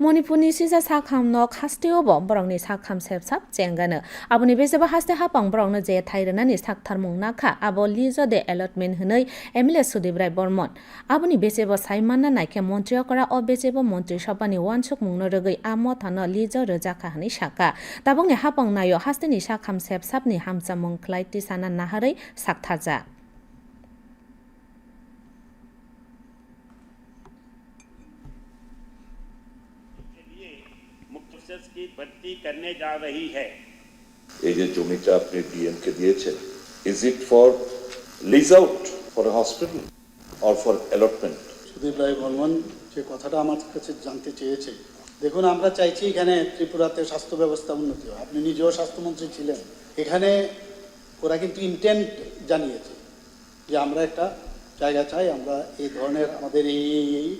मणिपुरनि सिजा साखामनो खास्टेओबो बरंनि साखाम सेबसाब चेंगानो आबोनि बेसेबा हास्ते हापां बरंनो जे थाइरनानि साकथारमुं नाखा आबो लिजो दे एलटमेन्ट हनै एमएलए सुदीप राय बर्मन आबोनि बेसेबो साइमानना नाइखे मन्त्रिया करा अ बेसेबो मन्त्रि सभानि वानसुक मुंनो रगै आमो थानो लिजो रोजाखा हनै साका ताबंनि हापां नायो हास्तेनि साखाम सेबसाबनि हामसा मुं ख्लाइति साना नाहारै साकथाजा मुख्य अफसर्स की भर्ती करने जा रही है এই যে জমিটা আপনি ডিএম কে দিয়েছেন is it for lease out for hospital or for allotment Sudip Roy Barman যে কথাটা আমার কাছে জানতে চেয়েছে দেখুন আমরা চাইছি এখানে ত্রিপুরাতে স্বাস্থ্য ব্যবস্থা উন্নতি হয় আপনি নিজেও স্বাস্থ্যমন্ত্রী ছিলেন এখানে ওরা কিন্তু ইন্টেন্ট জানিয়েছে যে আমরা একটা জায়গা চাই আমরা এই ধরনের আমাদের এই এই এই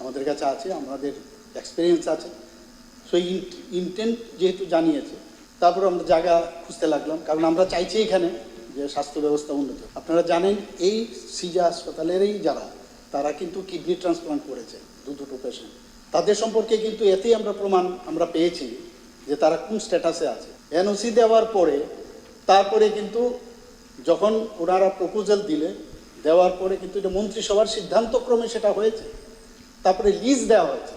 আমাদের কাছে আছে আমাদের এক্সপিরিয়েন্স আছে সো ইন্টেন্ট যেহেতু জানিয়েছে তারপর আমরা জায়গা খুঁজতে লাগলাম, কারণ আমরা চাইছি এখানে যে স্বাস্থ্য ব্যবস্থা উন্নত। আপনারা জানেন, এই সিজা হাসপাতালেরই যারা, তারা কিন্তু কিডনি ট্রান্সপ্লান্ট করেছে, দু দুটো পেশেন্ট তাদের সম্পর্কে কিন্তু এতেই আমরা প্রমাণ আমরা পেয়েছি যে তারা কোন স্ট্যাটাসে আছে। এনওসি দেওয়ার পরে, তারপরে কিন্তু যখন ওনারা প্রপোজাল দিলে, দেওয়ার পরে কিন্তু এটা মন্ত্রিসভার সিদ্ধান্তক্রমে সেটা হয়েছে। তারপরে লিজ দেওয়া হয়েছে।